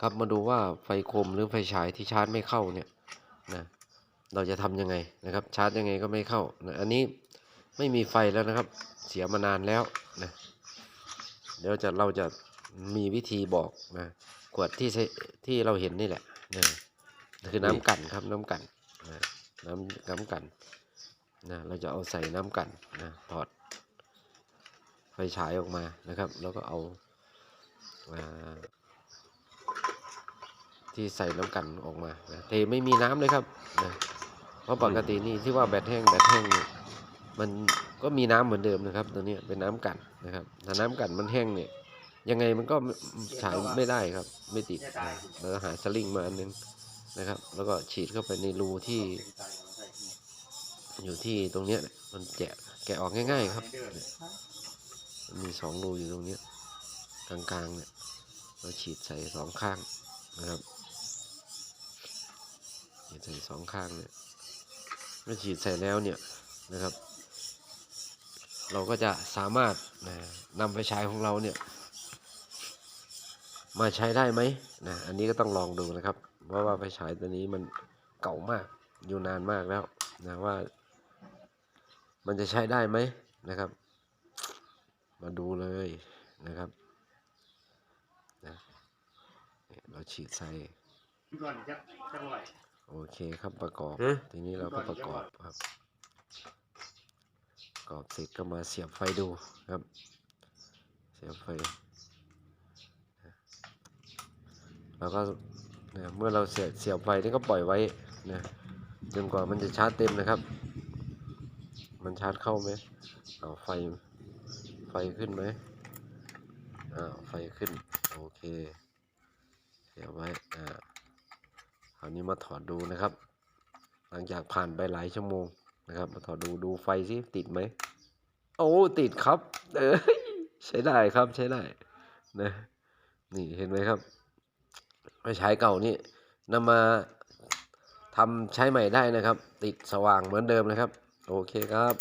ครับมาดูว่าไฟโคมหรือไฟฉายที่ชาร์จไม่เข้าเนี่ยนะเราจะทำยังไงนะครับ ชาร์จยังไงก็ไม่เข้านะอันนี้ไม่มีไฟแล้วนะครับ เสียมานานแล้วนะเดี๋ยวจะเราจะมีวิธีบอกนะขวดที่ใช้ที่เราเห็นนี่แหละนะคือน้ำกันครับน้ำกันนะน้ำน้ำกันนะเราจะเอาใส่น้ำกันนะถอดไฟฉายออกมานะครับ แล้วก็เอาอ่า ที่ใส่น้ำกันออกมานะเทไม่มีน้ำเลยครับนะเพราะปกตินี่ที่ว่าแบตแห้งแบตแห้งเนี่ยมันก็มีน้ำเหมือนเดิมนะครับ ตัวนี้เป็นน้ำกันนะครับถ้าน้ำกันมันแห้งเนี่ย ยังไงมันก็ฉายไม่ได้ครับ ไม่ติดแล้วหาสลิงมาอันนึงนะครับ แล้วก็ฉีดเข้าไปในรูที่ อยู่ที่ตรงเนี้ยมันแกะแกะออกง่าย ๆ ครับมีสองรูอยู่ตรงเนี้ยกลางๆเนี่ยเราฉีดใส่สองข้างนะครับ สองข้างเนี่ยเมื่อฉีดใส่แล้วเนี่ยนะครับ เราก็จะสามารถนะนำไฟฉายของเราเนี่ย มาใช้ได้ไหมนะอันนี้ก็ต้องลองดูนะครับ เพราะว่าไฟฉายตัวนี้มันเก่ามากอยู่นานมากแล้วนะว่า มันจะใช้ได้ไหมนะครับ มาดูเลยนะครับนะเราฉีดใส่ก่อนจะจะไหว โอเคครับประกอบ ฮะ ทีนี้เราก็ประกอบครับ ประกอบเสร็จก็มาเสียบไฟดูครับ เสียบไฟแล้วก็เนี่ยเมื่อเราเสียบเสียบไฟนี่ก็ปล่อยไว้นะจนกว่ามันจะชาร์จเต็มนะครับ มันชาร์จเข้าไหมเอาไฟไฟขึ้นไหมอ้าวไฟขึ้น โอเค เสียบไว้อ่า คราวนี้มาถอดดูนะครับ หลังจากผ่านไปหลายชั่วโมงนะครับ มาถอดดูดูไฟซิติดไหมโอ้ติดครับ เอ้ยใช้ได้ครับใช้ได้นะนี่เห็นไหมครับไฟฉายเก่านี่นำมาทำใช้ใหม่ได้นะครับ ติดสว่างเหมือนเดิมนะครับ โอเคครับ